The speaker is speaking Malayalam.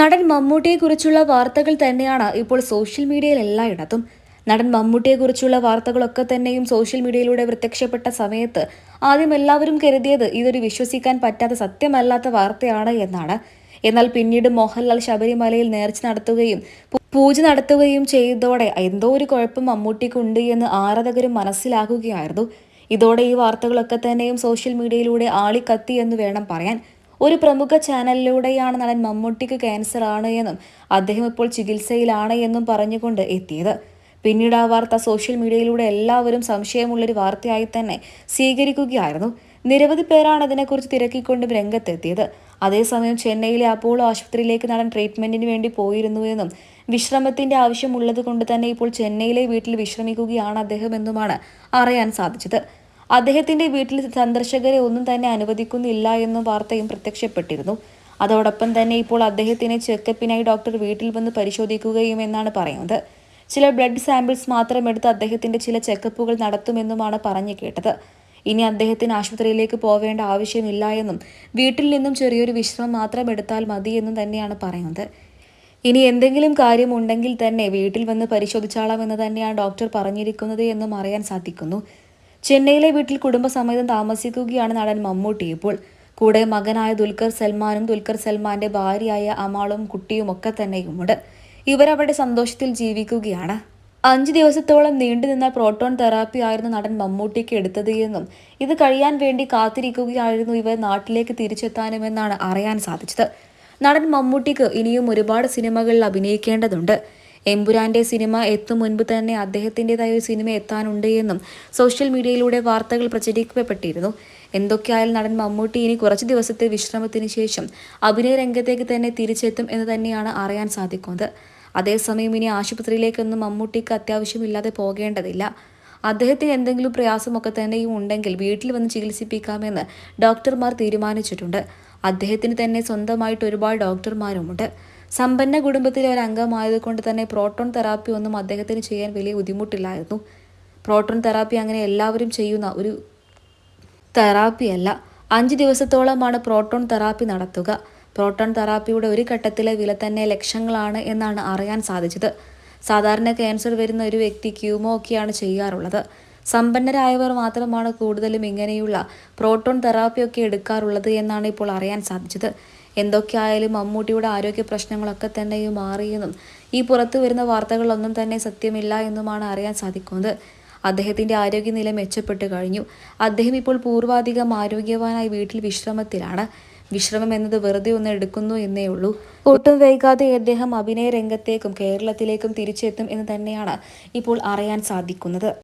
നടൻ മമ്മൂട്ടിയെക്കുറിച്ചുള്ള വാർത്തകൾ തന്നെയാണ് ഇപ്പോൾ സോഷ്യൽ മീഡിയയിൽ എല്ലായിടത്തും. നടൻ മമ്മൂട്ടിയെക്കുറിച്ചുള്ള വാർത്തകളൊക്കെ തന്നെയും സോഷ്യൽ മീഡിയയിലൂടെ പ്രത്യക്ഷപ്പെട്ട സമയത്ത് ആദ്യം എല്ലാവരും കരുതിയത് ഇതൊരു വിശ്വസിക്കാൻ പറ്റാത്ത സത്യമല്ലാത്ത വാർത്തയാണ് എന്നാണ്. എന്നാൽ പിന്നീട് മോഹൻലാൽ ശബരിമലയിൽ നേർച്ച നടത്തുകയും പൂജ നടത്തുകയും ചെയ്തതോടെ എന്തോ ഒരു കുഴപ്പം മമ്മൂട്ടിക്കുണ്ട് എന്ന് ആരാധകരും മനസ്സിലാക്കുകയായിരുന്നു ഇതോടെ ഈ വാർത്തകളൊക്കെ തന്നെയും സോഷ്യൽ മീഡിയയിലൂടെ ആളിക്കത്തി എന്ന് വേണം പറയാൻ. ഒരു പ്രമുഖ ചാനലിലൂടെയാണ് നടൻ മമ്മൂട്ടിക്ക് ക്യാൻസർ ആണ് എന്നും അദ്ദേഹം ഇപ്പോൾ ചികിത്സയിലാണ് എന്നും പറഞ്ഞുകൊണ്ട് എത്തിയത്. പിന്നീട് ആ വാർത്ത സോഷ്യൽ മീഡിയയിലൂടെ എല്ലാവരും സംശയമുള്ളൊരു വാർത്തയായി തന്നെ സ്വീകരിക്കുകയായിരുന്നു. നിരവധി പേരാണ് അതിനെക്കുറിച്ച് തിരക്കിക്കൊണ്ടും രംഗത്തെത്തിയത്. അതേസമയം ചെന്നൈയിലെ അപ്പോളോ ആശുപത്രിയിലേക്ക് നടൻ ട്രീറ്റ്മെന്റിന് വേണ്ടി പോയിരുന്നു എന്നും വിശ്രമത്തിന്റെ ആവശ്യമുള്ളത് കൊണ്ട് തന്നെ ഇപ്പോൾ ചെന്നൈയിലെ വീട്ടിൽ വിശ്രമിക്കുകയാണ് അദ്ദേഹം എന്നുമാണ് അറിയാൻ സാധിച്ചത്. അദ്ദേഹത്തിന്റെ വീട്ടിൽ സന്ദർശകരെ ഒന്നും തന്നെ അനുവദിക്കുന്നില്ല എന്ന വാർത്തയും പ്രത്യക്ഷപ്പെട്ടിരുന്നു. അതോടൊപ്പം തന്നെ ഇപ്പോൾ അദ്ദേഹത്തിനെ ചെക്കപ്പിനായി ഡോക്ടർ വീട്ടിൽ വന്ന് പരിശോധിക്കുകയും എന്നാണ് പറയുന്നത്. ചില ബ്ലഡ് സാമ്പിൾസ് മാത്രം എടുത്ത് അദ്ദേഹത്തിന്റെ ചില ചെക്കപ്പുകൾ നടത്തുമെന്നുമാണ് പറഞ്ഞു കേട്ടത്. ഇനി അദ്ദേഹത്തിന് ആശുപത്രിയിലേക്ക് പോവേണ്ട ആവശ്യമില്ല എന്നും വീട്ടിൽ നിന്നും ചെറിയൊരു വിശ്രമം മാത്രം എടുത്താൽ മതി എന്നും തന്നെയാണ് പറയുന്നത്. ഇനി എന്തെങ്കിലും കാര്യമുണ്ടെങ്കിൽ തന്നെ വീട്ടിൽ വന്ന് പരിശോധിച്ചാളാമെന്ന് തന്നെയാണ് ഡോക്ടർ പറഞ്ഞിരിക്കുന്നത് എന്നും അറിയാൻ സാധിക്കുന്നു. ചെന്നൈയിലെ വീട്ടിൽ കുടുംബസമേതം താമസിക്കുകയാണ് നടൻ മമ്മൂട്ടി. ഇപ്പോൾ കൂടെ മകനായ ദുൽഖർ സൽമാനും ദുൽഖർ സൽമാന്റെ ഭാര്യയായ അമാളും കുട്ടിയും ഒക്കെ തന്നെയുമുണ്ട്. ഇവരവിടെ സന്തോഷത്തിൽ ജീവിക്കുകയാണ്. അഞ്ച് ദിവസത്തോളം നീണ്ടുനിന്ന പ്രോട്ടോൺ തെറാപ്പി ആയിരുന്നു നടൻ മമ്മൂട്ടിക്ക് എടുത്തത് എന്നും ഇത് കഴിയാൻ വേണ്ടി കാത്തിരിക്കുകയായിരുന്നു ഇവർ നാട്ടിലേക്ക് തിരിച്ചെത്താനുമെന്നാണ് അറിയാൻ സാധിച്ചത്. നടൻ മമ്മൂട്ടിക്ക് ഇനിയും ഒരുപാട് സിനിമകളിൽ അഭിനയിക്കേണ്ടതുണ്ട്. എമ്പുരാന്റെ സിനിമ എത്തും മുൻപ് തന്നെ അദ്ദേഹത്തിന്റെതായ ഒരു സിനിമ എത്താനുണ്ട് എന്നും സോഷ്യൽ മീഡിയയിലൂടെ വാർത്തകൾ പ്രചരിക്കപ്പെട്ടിരുന്നു. എന്തൊക്കെയായാലും നടൻ മമ്മൂട്ടി ഇനി കുറച്ച് ദിവസത്തെ വിശ്രമത്തിന് ശേഷം അഭിനയ രംഗത്തേക്ക് തന്നെ തിരിച്ചെത്തും എന്ന് തന്നെയാണ് അറിയാൻ സാധിക്കുന്നത്. അതേസമയം ഇനി ആശുപത്രിയിലേക്കൊന്നും മമ്മൂട്ടിക്ക് അത്യാവശ്യമില്ലാതെ പോകേണ്ടതില്ല. അദ്ദേഹത്തിന് എന്തെങ്കിലും പ്രയാസമൊക്കെ തന്നെയും ഉണ്ടെങ്കിൽ വീട്ടിൽ വന്ന് ചികിത്സിപ്പിക്കാമെന്ന് ഡോക്ടർമാർ തീരുമാനിച്ചിട്ടുണ്ട്. അദ്ദേഹത്തിന് തന്നെ സ്വന്തമായിട്ട് ഒരുപാട് ഡോക്ടർമാരുമുണ്ട്. സമ്പന്ന കുടുംബത്തിലെ ഒരു അംഗമായത് കൊണ്ട് തന്നെ പ്രോട്ടോൺ തെറാപ്പി ഒന്നും അദ്ദേഹത്തിന് ചെയ്യാൻ വലിയ ബുദ്ധിമുട്ടില്ലായിരുന്നു. പ്രോട്ടോൺ തെറാപ്പി അങ്ങനെ എല്ലാവരും ചെയ്യുന്ന ഒരു തെറാപ്പിയല്ല. അഞ്ച് ദിവസത്തോളമാണ് പ്രോട്ടോൺ തെറാപ്പി നടത്തുക. പ്രോട്ടോൺ തെറാപ്പിയുടെ ഒരു ഘട്ടത്തിലെ വില തന്നെ ലക്ഷങ്ങളാണ് എന്നാണ് അറിയാൻ സാധിച്ചത്. സാധാരണ ക്യാൻസർ വരുന്ന ഒരു വ്യക്തി ക്യൂമോ ഒക്കെയാണ് ചെയ്യാറുള്ളത്. സമ്പന്നരായവർ മാത്രമാണ് കൂടുതലും ഇങ്ങനെയുള്ള പ്രോട്ടോൺ തെറാപ്പിയൊക്കെ എടുക്കാറുള്ളത് എന്നാണ് ഇപ്പോൾ അറിയാൻ സാധിച്ചത്. എന്തൊക്കെയായാലും മമ്മൂട്ടിയുടെ ആരോഗ്യ പ്രശ്നങ്ങളൊക്കെ തന്നെയും മാറിയെന്നും ഈ പുറത്തു വരുന്ന വാർത്തകളൊന്നും തന്നെ സത്യമില്ല എന്നുമാണ് അറിയാൻ സാധിക്കുന്നത്. അദ്ദേഹത്തിന്റെ ആരോഗ്യനില മെച്ചപ്പെട്ടു കഴിഞ്ഞു. അദ്ദേഹം ഇപ്പോൾ പൂർവാധികം ആരോഗ്യവാനായി വീട്ടിൽ വിശ്രമത്തിലാണ്. വിശ്രമം എന്നത് വെറുതെ ഒന്ന് എടുക്കുന്നു എന്നേ ഉള്ളൂ. ഒട്ടും വൈകാതെ അദ്ദേഹം അഭിനയ രംഗത്തേക്കും കേരളത്തിലേക്കും തിരിച്ചെത്തും എന്ന് തന്നെയാണ് ഇപ്പോൾ അറിയാൻ സാധിക്കുന്നത്.